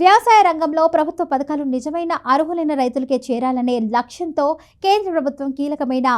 వ్యవసాయ రంగంలో ప్రభుత్వ పథకాలు నిజమైన అర్హులైన రైతులకే చేరాలనే లక్ష్యంతో కేంద్ర ప్రభుత్వం కీలకమైన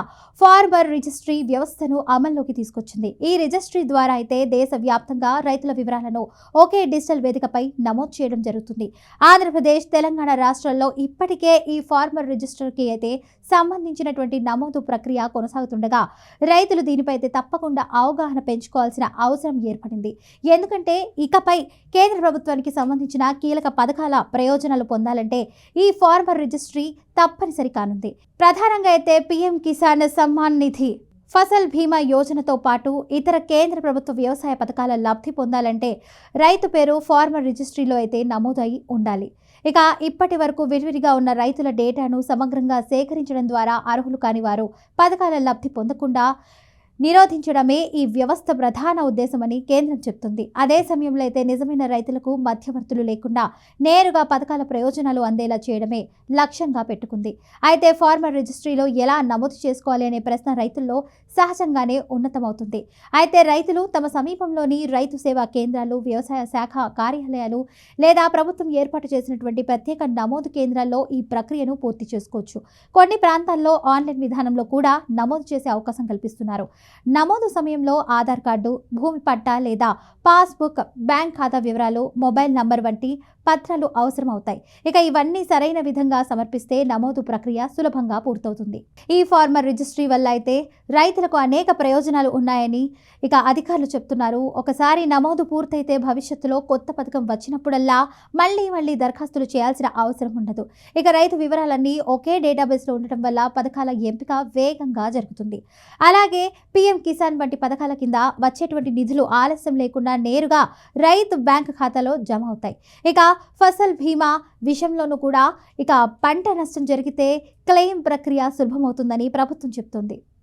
ఫార్మర్ రిజిస్ట్రీ వ్యవస్థను అమల్లోకి తీసుకొచ్చింది. ఈ రిజిస్ట్రీ ద్వారా అయితే దేశవ్యాప్తంగా రైతుల వివరాలను ఒకే డిజిటల్ వేదికపై నమోదు చేయడం జరుగుతుంది. ఆంధ్రప్రదేశ్ తెలంగాణ రాష్ట్రాల్లో ఇప్పటికే ఈ ఫార్మర్ రిజిస్టర్కి అయితే సంబంధించినటువంటి నమోదు ప్రక్రియ కొనసాగుతుండగా రైతులు దీనిపై అయితే తప్పకుండా అవగాహన పెంచుకోవాల్సిన అవసరం ఏర్పడింది. ఎందుకంటే ఇకపై కేంద్ర ప్రభుత్వానికి సంబంధించిన కీలక పథకాల ప్రయోజనాలు పొందాలంటే ఈ ఫార్మర్ రిజిస్ట్రీ తప్పనిసరి కానుంది. ప్రధానంగా అయితే పీఎం కిసాన్ సమ్మాన్ నిధి. ఫసల్ బీమా యోజనతో పాటు ఇతర కేంద్ర ప్రభుత్వ వ్యవసాయ పథకాల లబ్ధి పొందాలంటే రైతు పేరు ఫార్మర్ రిజిస్ట్రీలో అయితే నమోదై ఉండాలి. ఇక ఇప్పటి వరకు విడివిడిగా ఉన్న రైతుల డేటాను సమగ్రంగా సేకరించడం ద్వారా అర్హులు కాని వారు పథకాల లబ్ధి పొందకుండా నిరోధించడమే ఈ వ్యవస్థ ప్రధాన ఉద్దేశమని కేంద్రం చెప్తుంది. అదే సమయంలో అయితే నిజమైన రైతులకు మధ్యవర్తులు లేకుండా నేరుగా పథకాల ప్రయోజనాలు అందేలా చేయడమే లక్ష్యంగా పెట్టుకుంది. అయితే ఫార్మర్ రిజిస్ట్రీలో ఎలా నమోదు చేసుకోవాలి అనే ప్రశ్న రైతుల్లో సహజంగానే ఉన్నతమవుతుంది. అయితే రైతులు తమ సమీపంలోని రైతు సేవా కేంద్రాలు వ్యవసాయ శాఖ కార్యాలయాలు లేదా ప్రభుత్వం ఏర్పాటు చేసినటువంటి ప్రత్యేక నమోదు కేంద్రాల్లో ఈ ప్రక్రియను పూర్తి చేసుకోవచ్చు. కొన్ని ప్రాంతాల్లో ఆన్లైన్ విధానంలో కూడా నమోదు చేసే అవకాశం కల్పిస్తున్నారు. నమోదు సమయంలో ఆధార్ కార్డు భూమి పట్టా లేదా పాస్బుక్ బ్యాంక్ ఖాతా వివరాలు మొబైల్ నంబర్ వంటి పత్రాలు అవసరమవుతాయి. ఇక ఇవన్నీ సరైన విధంగా సమర్పిస్తే నమోదు ప్రక్రియ సులభంగా పూర్తవుతుంది. ఈ ఫార్మర్ రిజిస్ట్రీ వల్ల అయితే రైతులకు అనేక ప్రయోజనాలు ఉన్నాయని ఇక అధికారులు చెప్తున్నారు. ఒకసారి నమోదు పూర్తయితే భవిష్యత్తులో కొత్త పథకం వచ్చినప్పుడల్లా మళ్ళీ మళ్ళీ దరఖాస్తులు చేయాల్సిన అవసరం ఉండదు. ఇక రైతు వివరాలన్నీ ఒకే డేటాబేస్లో ఉండటం వల్ల పథకాల ఎంపిక వేగంగా జరుగుతుంది. అలాగే పీఎం కిసాన్ వంటి పథకాల కింద వచ్చేటువంటి నిధులు ఆలస్యం లేకుండా నేరుగా రైతు బ్యాంక్ ఖాతాలో జమ అవుతాయి. ఇక ఫసల్ బీమా విషయంలోనూ కూడా ఇక పంట నష్టం జరిగితే క్లెయిమ్ ప్రక్రియ సులభమవుతుందని ప్రభుత్వం చెప్తుంది.